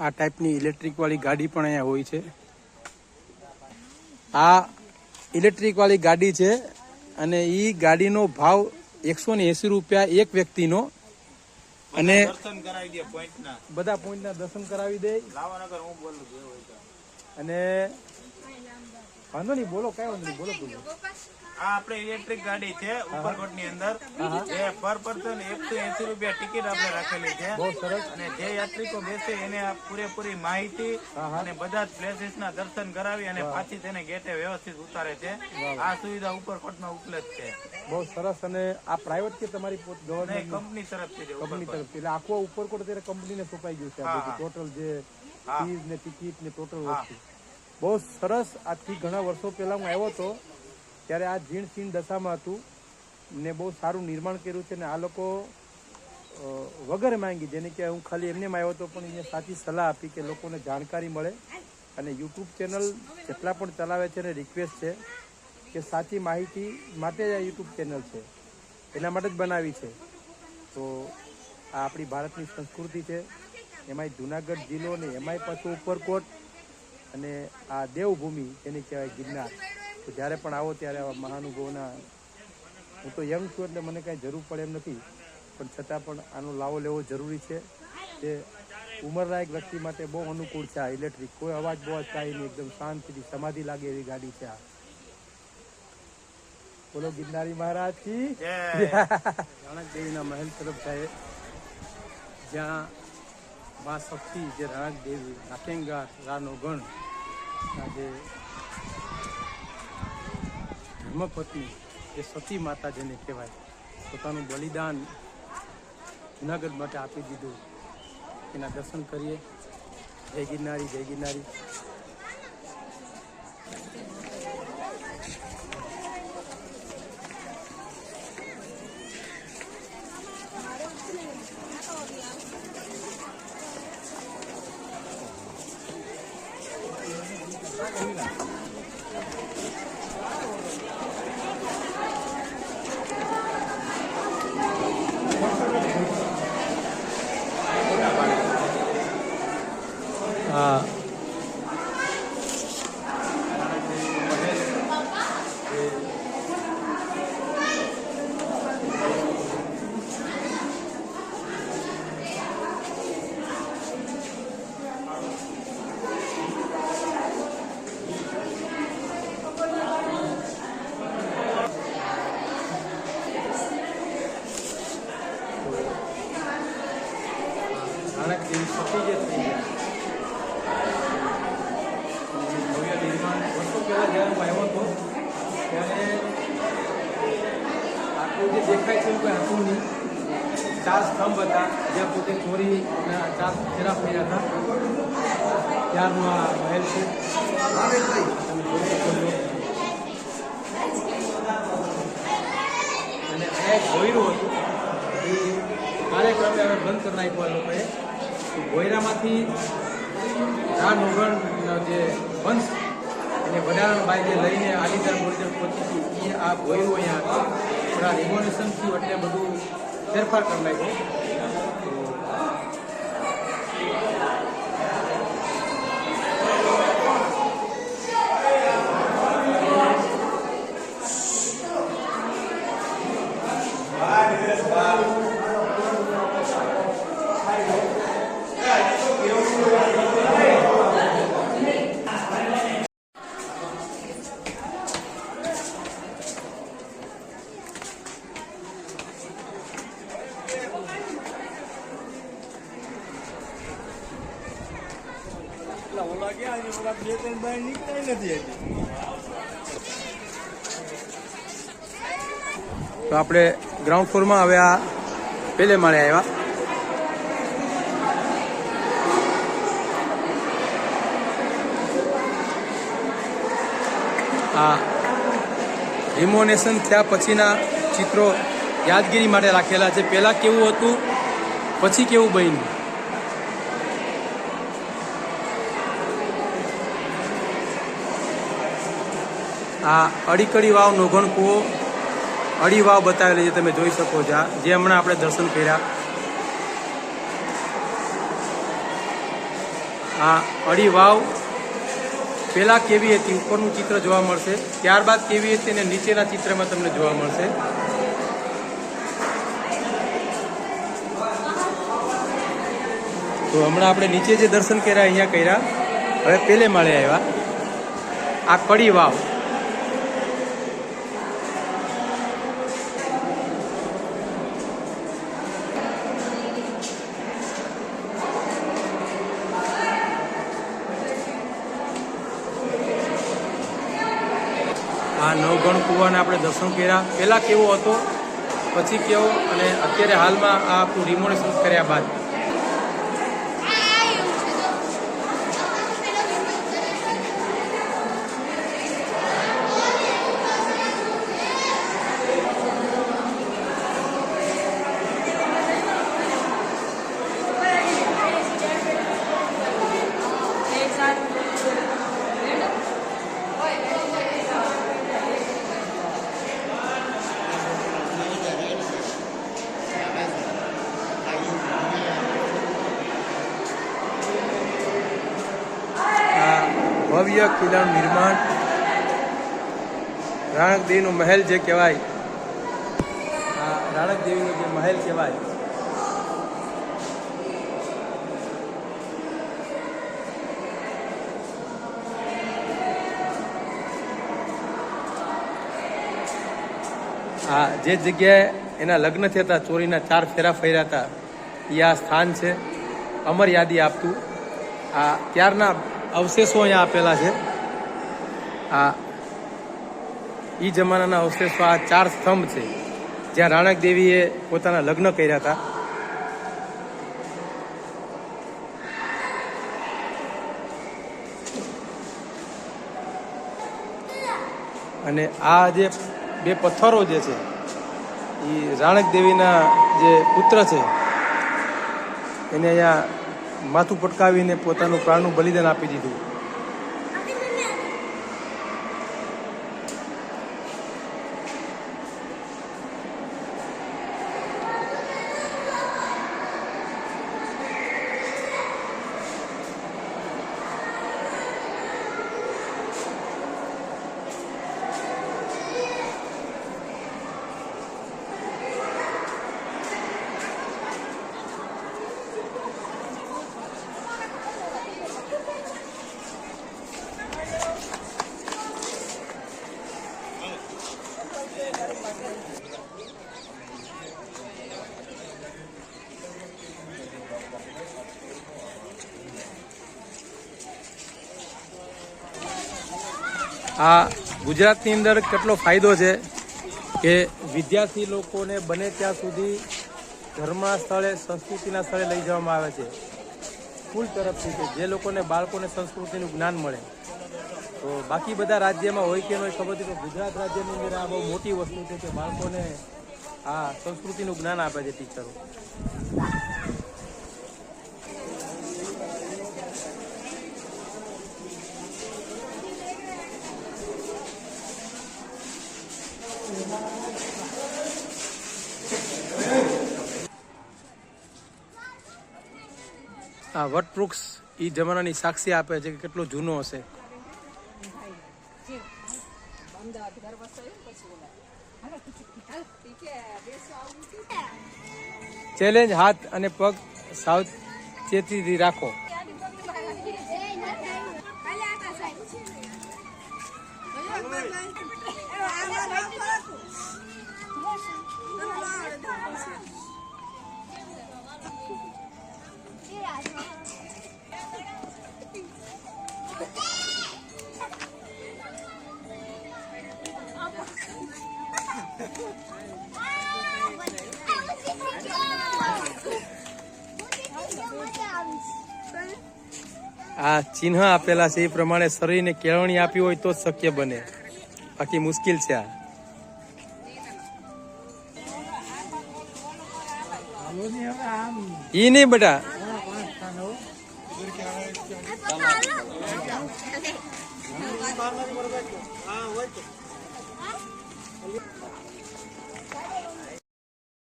આ ટાઈપની ઇલેક્ટ્રિકવાળી ગાડી પણ અહીંયા હોય છે. આ ઇલેક્ટ્રિકવાળી ગાડી છે અને એ ગાડીનો ભાવ એકસો ને એસી રૂપિયા એક વ્યક્તિનો. અને બધા પોઈન્ટના દર્શન કરાવી દે. બોલું. અને વાંધો નહીં બોલો કઈ વાંધો નહીં બોલો તમે આ આપણે ઇલેક્ટ્રિક ગાડી છે ઉપરકોટની અંદર. જે પર પર્સન એકસો એસી રૂપિયા ટિકિટ આપણે રાખેલી છે. બહુ સરસ. અને જે યાત્રિકો બેસે એને પૂરેપૂરી માહિતી અને બધા જ પ્લેસીસ ના દર્શન કરાવી અને પાછી તેને ગેટે વ્યવસ્થિત ઉતારે છે. આ સુવિધા ઉપરકોટમાં ઉપલબ્ધ છે. બહુ સરસ. અને આ પ્રાઇવેટ કે તમારી ગવર્મેન્ટ કંપની તરફથી કંપની. તરફથી. એટલે આખો ઉપરકોટ અત્યારે કંપનીને સોંપાઈ ગયું છે ટોટલ જે ફીઝ ને ટિકિટ ને ટોટલ વસ્તુ. બહુ સરસ. આજથી ઘણા વર્ષો પહેલા હું આવ્યો હતો. ત્યારે આ જીણ દશામાં હતું ને બહુ સારું નિર્માણ કર્યું છે ને આ લોકો વગર માંગી, જેને કે હું ખાલી એમને આવ્યો હતો પણ એને સાચી સલાહ આપી કે લોકોને જાણકારી મળે. અને યુટ્યુબ ચેનલ જેટલા પણ ચલાવે છે એને રિક્વેસ્ટ છે કે સાચી માહિતી માટે જ આ યુટ્યુબ ચેનલ છે. એના માટે જ બનાવી છે. તો આ આપણી ભારતની સંસ્કૃતિ છે. એમાંય જુનાગઢ જિલ્લો ને એમાંય પાછું ઉપરકોટ અને આ દેવભૂમિ એની કહેવાય ગિરનાર. તો જ્યારે પણ આવો ત્યારે આવા મહાનુભાવોના, હું તો યંગ છું એટલે મને કાંઈ જરૂર પડે એમ નથી. પણ છતાં પણ આનો લાવો લેવો જરૂરી છે તે ઉંમરલાયક વ્યક્તિ માટે બહુ અનુકૂળ છે આ ઇલેક્ટ્રિક. કોઈ અવાજ બવાજ કાંઈ નહીં, એકદમ શાંતિથી સમાધિ લાગે એવી ગાડી છે આ. બોલો ગિરનારી મહારાજ કી? રાણકદેવીના દેવીના મહેલ તરફ જાય. જ્યાં મા શક્તિ, જે રાણક દેવી નાકેંગાર રાનો ગણ, આજે ધર્મપત્ની જે સતી માતા જેને કહેવાય, પોતાનું બલિદાન જુનાગઢ માટે આપી દીધું. એના દર્શન કરીએ. જય ગિરનારી જય ગિરનારી હા રાણક દેવી સતી જે થઈ ગયા ભવ્ય નિર્માણ વર્ષો પહેલા જ્યારે હું આવ્યો હતો ત્યારે આટલું જે દેખાય છે એવું કંઈ હતું નહીં. ચાર સ્તંભ હતા. જ્યાં પોતે ચોરી ચાર ફેરા ફર્યા હતા. ત્યારનું આ મહેલ છે. અને એક ભોયરું હતું. એ કાર્યક્રમે હવે બંધ કરી નાખ્યો લોકોએ. ભોયરામાંથી આ નોગણનો જે વંશ એને વડારણભાઈ જે લઈને આલીદાર બોલીદાર પહોંચી હતી, એ આ ભોયરું અહીંયા હતું. આ રિવોલ્યુશન થયું એટલે બધું ફેરફાર કરી નાખ્યો તો તો આપણે ગ્રાઉન્ડ ફ્લોરમાં હવે આ પેલે માળે આવ્યા. આ રિમોનેશન થયા પછીના ચિત્રો યાદગીરી માટે રાખેલા છે. પહેલાં કેવું હતું, પછી કેવું બન્યું? આ અડીકડી વાવ નોઘણ કૂવો, અડી વાવ બતાવેલી છે, તમે જોઈ શકો છો જે હમણાં આપણે દર્શન કર્યા. આ અડી વાવ પહેલાં કેવી હતી? ઉપરનું ચિત્ર જોવા મળશે. ત્યારબાદ કેવી હતી અને નીચેના ચિત્રમાં તમને જોવા મળશે. તો હમણાં આપણે નીચે જે દર્શન કર્યા, અહીંયા કર્યા. હવે પેલે માળે આવ્યા. આ કડી વાવ. આ નવગણ કુવાના આપણે દર્શન કર્યા. પહેલાં કેવો હતો, પછી કેવો, અને અત્યારે હાલમાં આ આપણું રિમોનેશન કર્યા બાદ આ ભવ્ય કિલ્લાનું નિર્માણ રાણક દેવીનો મહેલ જે કહેવાય, આ રાણક જે મહેલ કહેવાય. આ જે જગ્યાએ એના લગ્ન થયા હતા, ચોરીના ચાર ફેરા ફર્યા હતા, એ આ સ્થાન છે. અમર યાદી આપતું. આ ત્યારના અવશેષો અહીંયા આપેલા છે. આ ઈ જમાનાના અવશેષો, આ ચાર સ્તંભ છે. જ્યાં રાણક દેવીએ પોતાના લગ્ન કર્યા હતા. અને આ જે બે પથ્થરો જે છે એ રાણક દેવીના જે પુત્ર છે, એને અહીંયા માથું પટકાવીને પોતાનું પ્રાણનું બલિદાન આપી દીધું. આ ગુજરાતની અંદર કેટલો ફાયદો છે કે વિદ્યાર્થી લોકોને બને ત્યાં સુધી ધર્મના સ્થળે, સંસ્કૃતિના સ્થળે લઈ જવામાં આવે છે. સ્કૂલ તરફથી કે જે લોકોને બાળકોને સંસ્કૃતિનું જ્ઞાન મળે. તો બાકી બધા રાજ્યમાં હોય કે ન હોય ખબર છે કે ગુજરાત રાજ્યની અંદર આ બહુ મોટી વસ્તુ છે કે બાળકોને આ સંસ્કૃતિનું જ્ઞાન આપે છે ટીચરો. આ વટવૃક્ષ એ જમાનાની સાક્ષી આપે છે કે કેટલો જૂનો હશે. ચેલેન્જ હાથ અને પગ સાવચેતીથી રાખો. આ ચિહ્ન આપેલા છે, એ પ્રમાણે શરીરને કેળવણી આપી હોય તો જ શક્ય બને. બાકી મુશ્કેલ છે આ. ઈ નહીં બેટા. હા